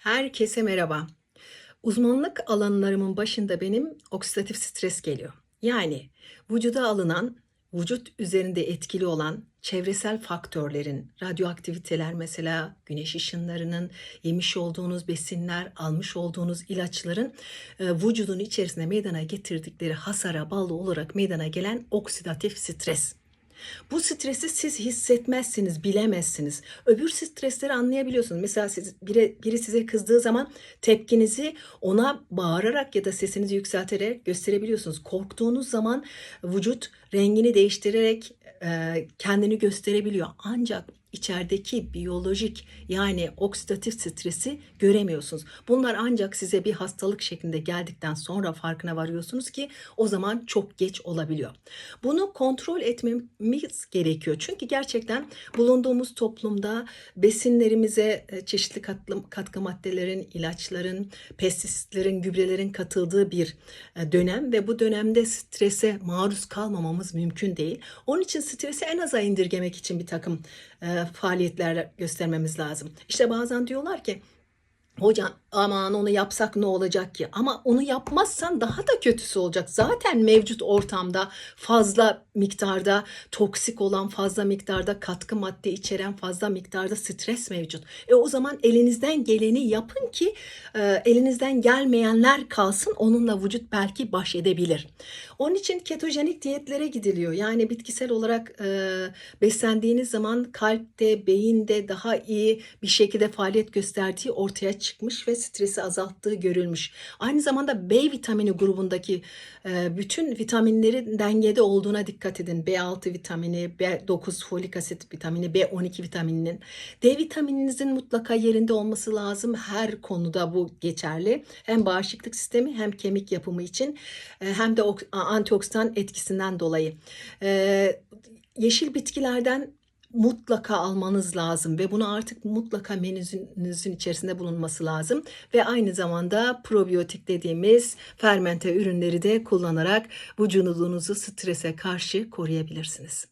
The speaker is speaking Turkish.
Herkese merhaba. Uzmanlık alanlarımın başında benim oksidatif stres geliyor. Yani vücuda alınan, vücut üzerinde etkili olan çevresel faktörlerin, radyoaktiviteler mesela, güneş ışınlarının, yemiş olduğunuz besinler, almış olduğunuz ilaçların e, vücudun içerisine meydana getirdikleri hasara bağlı olarak meydana gelen oksidatif stres. Bu stresi siz hissetmezsiniz, bilemezsiniz. Öbür stresleri anlayabiliyorsunuz. Mesela siz, biri, biri size kızdığı zaman tepkinizi ona bağırarak ya da sesinizi yükselterek gösterebiliyorsunuz. Korktuğunuz zaman vücut rengini değiştirerek e, kendini gösterebiliyor. Ancak içerideki biyolojik yani oksidatif stresi göremiyorsunuz. Bunlar ancak size bir hastalık şeklinde geldikten sonra farkına varıyorsunuz ki o zaman çok geç olabiliyor. Bunu kontrol etmemiz gerekiyor. Çünkü gerçekten bulunduğumuz toplumda besinlerimize e, çeşitli katkı, katkı maddelerin, ilaçların, pestisitlerin, gübrelerin katıldığı bir e, dönem ve bu dönemde strese maruz kalmamamız mümkün değil. Onun için stresi en aza indirgemek için bir takım e, faaliyetler göstermemiz lazım. İşte bazen diyorlar ki Hocam aman onu yapsak ne olacak ki? Ama onu yapmazsan daha da kötüsü olacak. Zaten mevcut ortamda fazla miktarda toksik olan, fazla miktarda katkı madde içeren, fazla miktarda stres mevcut. E o zaman elinizden geleni yapın ki e, elinizden gelmeyenler kalsın. Onunla vücut belki baş edebilir. Onun için ketojenik diyetlere gidiliyor. Yani bitkisel olarak e, beslendiğiniz zaman kalpte, beyinde daha iyi bir şekilde faaliyet gösterdiği ortaya çıkmış ve stresi azalttığı görülmüş. Aynı zamanda B vitamini grubundaki e, bütün vitaminlerin dengede olduğuna dikkat edin. B6 vitamini, B9 folik asit vitamini, B12 vitamininin. D vitamininizin mutlaka yerinde olması lazım. Her konuda bu geçerli. Hem bağışıklık sistemi hem kemik yapımı için e, hem de antioksidan etkisinden dolayı. E, yeşil bitkilerden mutlaka almanız lazım ve bunu artık mutlaka menünüzün içerisinde bulunması lazım ve aynı zamanda probiyotik dediğimiz fermente ürünleri de kullanarak vücudunuzu strese karşı koruyabilirsiniz.